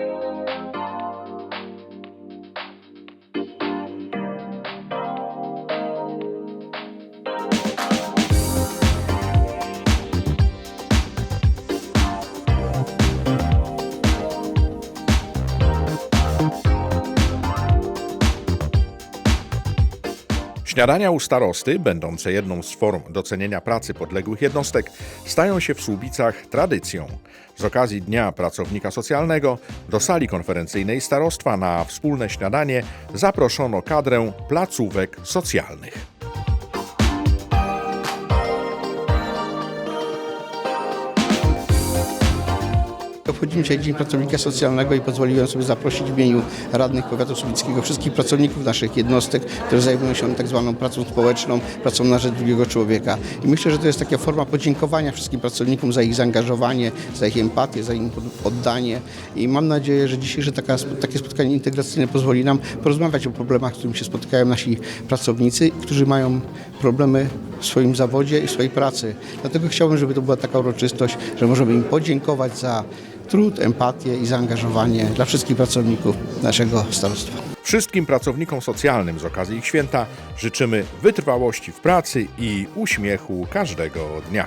thank you Śniadania u starosty, będące jedną z form docenienia pracy podległych jednostek, stają się w Słubicach tradycją. Z okazji Dnia Pracownika Socjalnego do sali konferencyjnej starostwa na wspólne śniadanie zaproszono kadrę placówek socjalnych. Obchodzimy dzisiaj Dzień Pracownika Socjalnego i pozwoliłem sobie zaprosić w imieniu radnych powiatu słubickiego wszystkich pracowników naszych jednostek, które zajmują się tak zwaną pracą społeczną, pracą na rzecz drugiego człowieka. I myślę, że to jest taka forma podziękowania wszystkim pracownikom za ich zaangażowanie, za ich empatię, za ich oddanie. I mam nadzieję, że dzisiejsze taka, takie spotkanie integracyjne pozwoli nam porozmawiać o problemach, z którymi się spotykają nasi pracownicy, którzy mają problemy w swoim zawodzie i swojej pracy. Dlatego chciałbym, żeby to była taka uroczystość, że możemy im podziękować za trud, empatię i zaangażowanie dla wszystkich pracowników naszego starostwa. Wszystkim pracownikom socjalnym z okazji ich święta życzymy wytrwałości w pracy i uśmiechu każdego dnia.